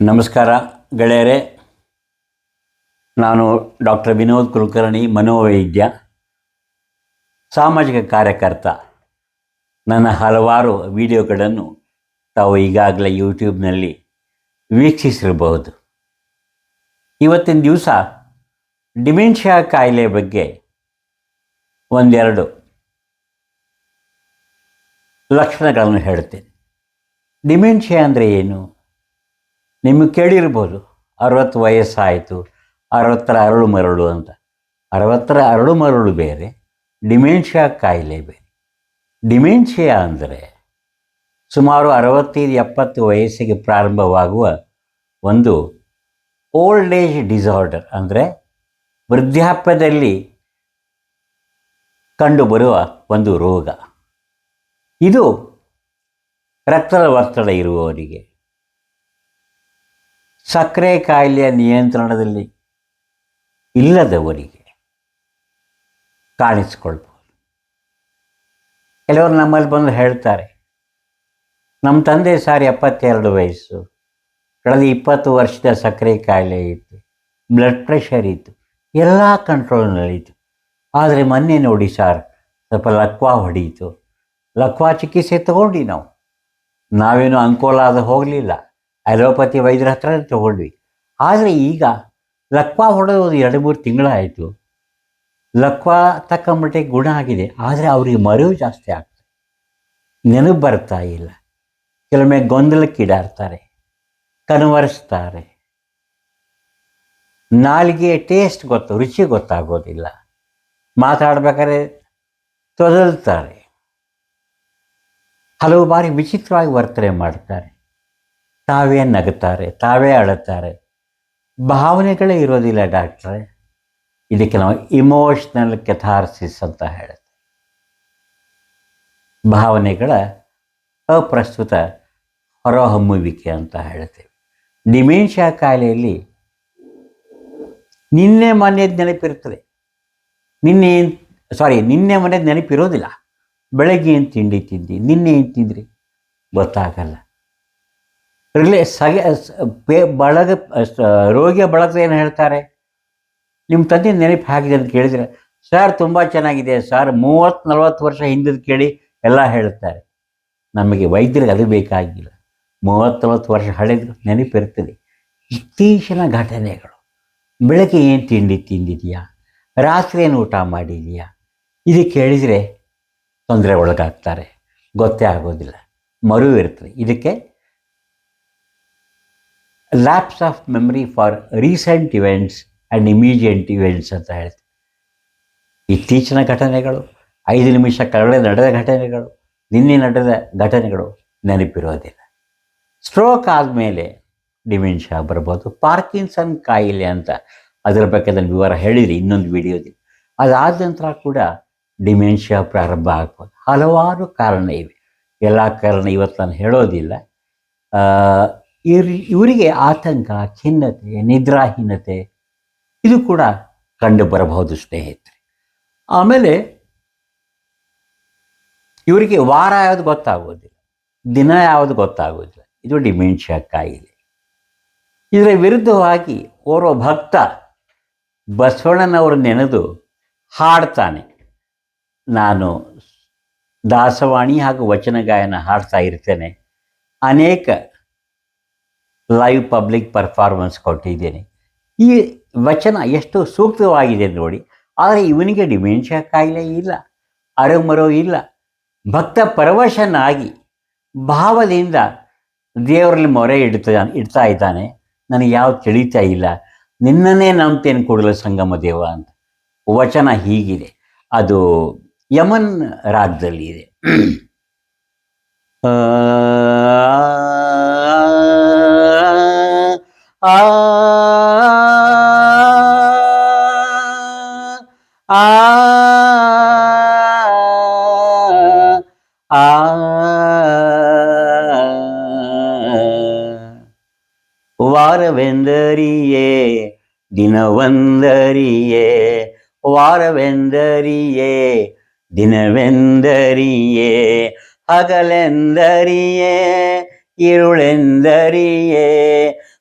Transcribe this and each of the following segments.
ನಮಸ್ಕಾರ ಗೆಳೆಯರೇ. ನಾನು ಡಾಕ್ಟರ್ ವಿನೋದ್ ಕುಲಕರ್ಣಿ, ಮನೋವೈದ್ಯ, ಸಾಮಾಜಿಕ ಕಾರ್ಯಕರ್ತ. ನನ್ನ ಹಲವಾರು ವಿಡಿಯೋಗಳನ್ನು ತಾವು ಈಗಾಗಲೇ ಯೂಟ್ಯೂಬ್ನಲ್ಲಿ ವೀಕ್ಷಿಸಿರಬಹುದು. ಇವತ್ತಿನ ದಿವಸ ಡಿಮೆನ್ಷಿಯಾ ಕಾಯಿಲೆ ಬಗ್ಗೆ ಒಂದೆರಡು ಲಕ್ಷಣಗಳನ್ನು ಹೇಳ್ತೇನೆ ಡಿಮೆನ್ಷಿಯಾ ಅಂದರೆ ಏನು? ನಿಮಗೆ ಕೇಳಿರ್ಬೋದು. ಅರವತ್ತು ವಯಸ್ಸಾಯಿತು, ಅರವತ್ತರ ಅರಳು ಮರಳು ಅಂತ. ಅರವತ್ತರ ಅರಳು ಮರಳು ಬೇರೆ, ಡಿಮೆನ್ಷಿಯಾ ಕಾಯಿಲೆ ಬೇರೆ. ಡಿಮೆನ್ಷಿಯಾ ಅಂದರೆ ಸುಮಾರು ಅರವತ್ತೈದು ಎಪ್ಪತ್ತು ವಯಸ್ಸಿಗೆ ಪ್ರಾರಂಭವಾಗುವ ಒಂದು ಓಲ್ಡ್ ಏಜ್ ಡಿಸಾರ್ಡರ್ ಅಂದರೆ ವೃದ್ಧಾಪ್ಯದಲ್ಲಿ ಕಂಡುಬರುವ ಒಂದು ರೋಗ. ಇದು ರಕ್ತದ ಒತ್ತಡ ಇರುವವರಿಗೆ ಸಕ್ಕರೆ ಕಾಯಿಲೆಯ ನಿಯಂತ್ರಣದಲ್ಲಿ ಇಲ್ಲದವರಿಗೆ ಕಾಣಿಸ್ಕೊಳ್ಬೋದು ಕೆಲವರು ನಮ್ಮಲ್ಲಿ ಬಂದು ಹೇಳ್ತಾರೆ, ನಮ್ಮ ತಂದೆ ಸಾರಿ ಎಪ್ಪತ್ತೆರಡು ವಯಸ್ಸು, ಕಳೆದ ಇಪ್ಪತ್ತು ವರ್ಷದ ಸಕ್ಕರೆ ಕಾಯಿಲೆ ಇತ್ತು ಬ್ಲಡ್ ಪ್ರೆಷರ್ ಇತ್ತು, ಎಲ್ಲ ಕಂಟ್ರೋಲ್ನಲ್ಲಿತ್ತು ಆದರೆ ಮೊನ್ನೆ ನೋಡಿ ಸಾರ್, ಸ್ವಲ್ಪ ಲಕ್ವಾ ಹೊಡೀತು. ಲಕ್ವಾ ಚಿಕಿತ್ಸೆ ತಗೊಂಡು ನಾವು. ನಾವೇನು ಅಂಕೋಲಾದ ಹೋಗಲಿಲ್ಲ. ಅಲೋಪತಿ ವೈದ್ಯರ ಹತ್ರ ತಗೊಂಡ್ವಿ. ಆದರೆ ಈಗ ಲಕ್ವಾ ಹೊಡೆದು ಒಂದು ಎರಡು ಮೂರು ತಿಂಗಳಾಯಿತು. ಲಕ್ವಾ ತಕ್ಕ ಮಟ್ಟಿಗೆ ಗುಣ ಆಗಿದೆ. ಆದರೆ ಅವರಿಗೆ ಮರೆವು ಜಾಸ್ತಿ ಆಗ್ತದೆ. ನೆನಪು ಬರ್ತಾ ಇಲ್ಲ. ಕೆಲವೊಮ್ಮೆ ಗೊಂದಲಕ್ಕೀಡಾಡ್ತಾರೆ ಕನ್ವರಿಸ್ತಾರೆ ನಾಲಿಗೆ ಟೇಸ್ಟ್ ಗೊತ್ತು, ರುಚಿ ಗೊತ್ತಾಗೋದಿಲ್ಲ. ಮಾತಾಡ್ಬೇಕಾದ್ರೆ ತೊದಲ್ತಾರೆ. ಹಲವು ಬಾರಿ ವಿಚಿತ್ರವಾಗಿ ವರ್ತನೆ ಮಾಡ್ತಾರೆ. ತಾವೇ ನಗುತ್ತಾರೆ, ತಾವೇ ಅಳುತ್ತಾರೆ. ಭಾವನೆಗಳೇ ಇರೋದಿಲ್ಲ ಡಾಕ್ಟ್ರೆ. ಇದಕ್ಕೆ ನಾವು ಇಮೋಷ್ನಲ್ ಕೆಥಾರ್ಸಿಸ್ ಅಂತ ಹೇಳುತ್ತೆ. ಭಾವನೆಗಳ ಅಪ್ರಸ್ತುತ ಹೊರಹೊಮ್ಮುವಿಕೆ ಅಂತ ಹೇಳ್ತೇವೆ ಡಿಮೆನ್ಷಿಯಾ ಕಾಯಿಲೆಯಲ್ಲಿ ನಿನ್ನೆ ಮನೆಯದು ನೆನಪಿರುತ್ತದೆ. ನಿನ್ನೆ ಸಾರಿ, ನಿನ್ನೆ ಮನೆಯದು ನೆನಪಿರೋದಿಲ್ಲ. ಬೆಳಗ್ಗೆ ಏನು ತಿಂಡಿ ತಿಂದಿ, ನಿನ್ನೆ ಏನು ತಿಂದ್ರಿ? ಗೊತ್ತಾಗಲ್ಲ. ರಿಲೇ ಸಗೆ ಬಳಗ ರೋಗಿಯ ಬಳಗ ಏನು ಹೇಳ್ತಾರೆ? ನಿಮ್ಮ ತಂದೆ ನೆನಪು ಹಾಕಿದೆ ಅಂತ ಕೇಳಿದರೆ, ಸರ್ ತುಂಬ ಚೆನ್ನಾಗಿದೆ ಸರ್, ಮೂವತ್ತು ನಲವತ್ತು ವರ್ಷ ಹಿಂದಿದ್ದು ಕೇಳಿ ಎಲ್ಲ ಹೇಳ್ತಾರೆ. ನಮಗೆ ವೈದ್ಯರಿಗೆ ಅದು ಬೇಕಾಗಿಲ್ಲ. ಮೂವತ್ತು ನಲವತ್ತು ವರ್ಷ ಹಳೆದು ನೆನಪಿರ್ತದೆ ಇತ್ತೀಚಿನ ಘಟನೆಗಳು. ಬೆಳಗ್ಗೆ ಏನು ತಿಂಡಿ ತಿಂದಿದೆಯಾ? ರಾತ್ರಿ ಏನು ಊಟ ಮಾಡಿದೆಯಾ? ಇದು ಕೇಳಿದರೆ ತೊಂದರೆ ಒಳಗಾಗ್ತಾರೆ. ಗೊತ್ತೇ ಆಗೋದಿಲ್ಲ. ಮರು ಇರ್ತದೆ. ಇದಕ್ಕೆ lapse of memory for recent events and immediate events ಅಂತ ಹೇಳ್ತೀವಿ. ಇತ್ತೀಚಿನ ಘಟನೆಗಳು, ಐದು ನಿಮಿಷ ಕೆಳಗಡೆ ನಡೆದ ಘಟನೆಗಳು, ನಿನ್ನೆ ನಡೆದ ಘಟನೆಗಳು ನೆನಪಿರೋದಿಲ್ಲ. ಸ್ಟ್ರೋಕ್ ಆದಮೇಲೆ ಡಿಮೆನ್ಷಿಯಾ ಬರ್ಬೋದು ಪಾರ್ಕಿನ್ಸನ್ ಕಾಯಿಲೆ ಅಂತ ಅದರ ಬಗ್ಗೆ ನಾನು ವಿವರ ಹೇಳಿದ್ರಿ ಇನ್ನೊಂದು ವಿಡಿಯೋದಲ್ಲಿ. ಅದಾದ ನಂತರ ಕೂಡ ಡಿಮೆನ್ಷಿಯಾ ಪ್ರಾರಂಭ ಆಗ್ಬೋದು. ಹಲವಾರು ಕಾರಣ ಇವೆ. ಎಲ್ಲ ಕಾರಣ ಇವತ್ತು ನಾನು ಹೇಳೋದಿಲ್ಲ. ಇವ್ರ, ಇವರಿಗೆ ಆತಂಕ, ಖಿನ್ನತೆ, ನಿದ್ರಾಹೀನತೆ, ಇದು ಕೂಡ ಕಂಡು ಬರಬಹುದು ಸ್ನೇಹಿತರೆ. ಆಮೇಲೆ ಇವರಿಗೆ ವಾರ ಯಾವುದು ಗೊತ್ತಾಗೋದಿಲ್ಲ, ದಿನ ಯಾವುದು ಗೊತ್ತಾಗೋದಿಲ್ಲ, ಇದು ಡಿಮೆನ್ಷಿಯಾ ಕಾಯಿಲೆ. ಇದರ ವಿರುದ್ಧವಾಗಿ ಓರ್ವ ಭಕ್ತ ಬಸವಣ್ಣನವರು ನೆನೆದು ಹಾಡ್ತಾನೆ, ನಾನು ದಾಸವಾಣಿ ಹಾಗೂ ವಚನ ಗಾಯನ ಹಾಡ್ತಾ ಇರ್ತೇನೆ, ಅನೇಕ ಲೈವ್ ಪಬ್ಲಿಕ್ ಪರ್ಫಾರ್ಮೆನ್ಸ್ ಕೊಟ್ಟಿದ್ದೇನೆ. ಈ ವಚನ ಎಷ್ಟು ಸೂಕ್ತವಾಗಿದೆ ನೋಡಿ, ಆದರೆ ಇವನಿಗೆ ಡಿಮೆನ್ಷಿಯಾ ಕಾಯಿಲೆ ಇಲ್ಲ, ಅರಮರೋ ಇಲ್ಲ. ಭಕ್ತ ಪರವಶನಾಗಿ ಭಾವದಿಂದ ದೇವರಲ್ಲಿ ಮೊರೆ ಇಡ್ತಾ ಇಡ್ತಾ ಇದ್ದಾನೆ. ನನಗೆ ಯಾವ ತಿಳಿತಾ ಇಲ್ಲ. ನಿನ್ನನ್ನೇ ನಂಬ್ತೇನೆ ಕೂಡಲ ಸಂಗಮ ದೇವ ಅಂತ. ವಚನ ಹೀಗಿದೆ. ಅದು ಯಮನ್ ರಾಗದಲ್ಲಿ ಇದೆ. ಆ ಆ ವಾರವೆಂದರಿಯೇ ದಿನವಂದರಿಯೇ ವಾರವೆಂದರಿಯೇ ದಿನವೆಂದರಿಯೇ ಹಗಲೆಂದರಿಯೇ ഇരുಳೆಂದರಿಯೇ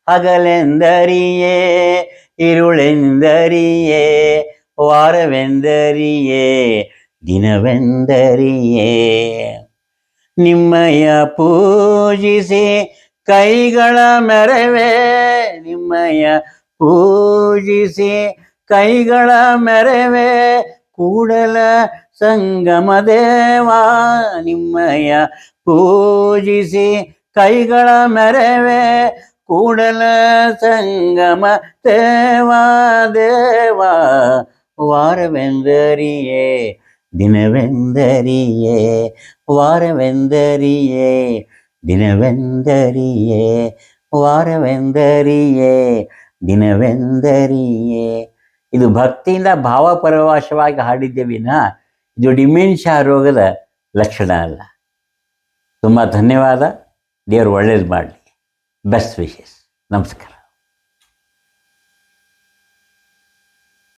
ಹಗಲೆಂದರಿಯೇ ಇರುಳೆಂದರಿಯೇ ವಾರವೆಂದರಿಯೇ, ದಿನವೆಂದರಿಯೇ. ನಿಮ್ಮಯ ಪೂಜಿಸಿ ಕೈಗಳ ಮೆರವೇ, ನಿಮ್ಮಯ ಪೂಜಿಸಿ ಕೈಗಳ ಮೆರವೇ, ಕೂಡಲ ಸಂಗಮ ದೇವಾ, ನಿಮ್ಮಯ ಪೂಜಿಸಿ ಕೈಗಳ ಮೆರವೆ ಕೂಡಲ ಸಂಗಮ ದೇವಾ ದೇವ, ವಾರವೆಂದರಿಯೇ, ದಿನವೆಂದರಿಯೇ ವಾರವೆಂದರಿಯೇ ದಿನವೆಂದರಿಯೇ ವಾರವೆಂದರಿಯೇ, ದಿನವೆಂದರಿಯೇ. ಇದು ಭಕ್ತಿಯಿಂದ ಭಾವಪರವಶವಾಗಿ ಹಾಡಿದ್ದೆ ವಿನ, ಇದು ಡಿಮೆನ್ಷಿಯಾ ರೋಗದ ಲಕ್ಷಣ ಅಲ್ಲ. ತುಂಬ ಧನ್ಯವಾದ. ದೇವರು ಒಳ್ಳೇದು ಮಾಡಲಿ. ಬೆಸ್ಟ್ ವಿಶಸ್ ನಮಸ್ಕಾರ.